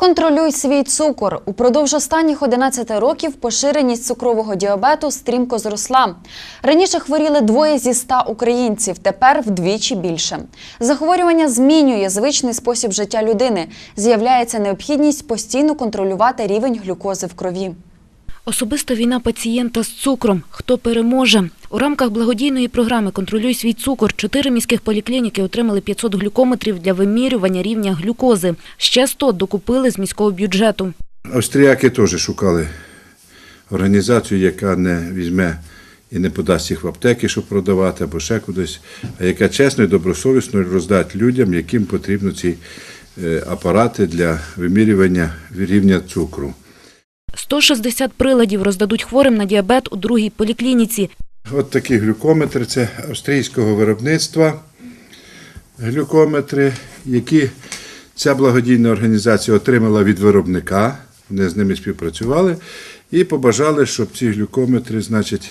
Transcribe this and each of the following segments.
Контролюй свій цукор. Упродовж останніх 11 років поширеність цукрового діабету стрімко зросла. Раніше хворіли двоє зі ста українців, тепер вдвічі більше. Захворювання змінює звичний спосіб життя людини. З'являється необхідність постійно контролювати рівень глюкози в крові. Особиста війна пацієнта з цукром. Хто переможе? У рамках благодійної програми «Контролюй свій цукор» чотири міських поліклініки отримали 500 глюкометрів для вимірювання рівня глюкози. Ще 100 докупили з міського бюджету. Австріяки теж шукали організацію, яка не візьме і не подасть їх в аптеки, щоб продавати, або ще кудись, а яка чесно і добросовісно роздасть людям, яким потрібні ці е, апарати для вимірювання рівня цукру. 160 приладів роздадуть хворим на діабет у другій поліклініці. От такі глюкометри це австрійського виробництва глюкометри, які ця благодійна організація отримала від виробника. Вони з ними співпрацювали і побажали, щоб ці глюкометри, значить,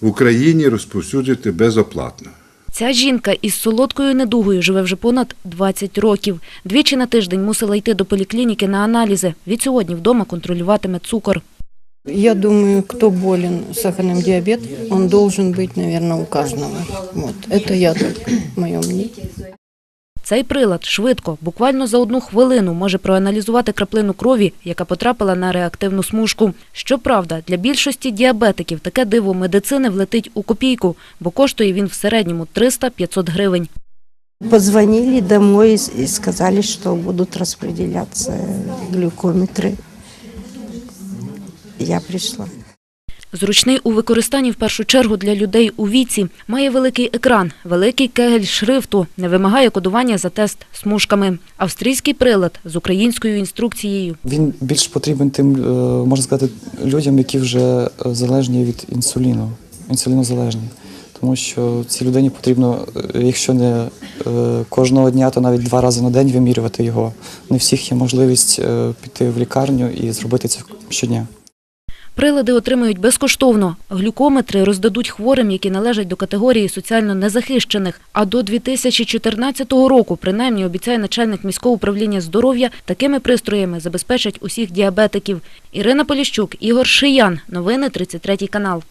в Україні розповсюдити безоплатно. Ця жінка із солодкою недугою живе вже понад 20 років. Двічі на тиждень мусила йти до поліклініки на аналізи. Від сьогодні вдома контролюватиме цукор. Я думаю, кто болен сахарным диабетом, он должен быть, наверное, у каждого. Вот. Это я так, мое мнение. Цей прилад швидко, буквально за одну хвилину, може проаналізувати краплину крові, яка потрапила на реактивну смужку. Щоправда, для більшості діабетиків таке диво медицини влетить у копійку, бо коштує він в середньому 300-500 гривень. Позвонили домой и сказали, что будут распределяться глюкометры. Я пришла. Зручний у використанні в першу чергу для людей у віці. Має великий екран, великий кегель шрифту, не вимагає кодування за тест смужками. Австрійський прилад з українською інструкцією. Він більш потрібен тим, е, можна сказати, людям, які вже е, залежні від інсуліну, інсулінозалежні. Тому що цій людині потрібно, е, якщо не кожного дня, то навіть два рази на день вимірювати його. Не всіх є можливість піти в лікарню і зробити це щодня. Прилади отримають безкоштовно. Глюкометри роздадуть хворим, які належать до категорії соціально незахищених. А до 2014 року, принаймні, обіцяє начальник міського управління здоров'я, такими пристроями забезпечать усіх діабетиків. Ірина Поліщук, Ігор Шиян. Новини 33 канал.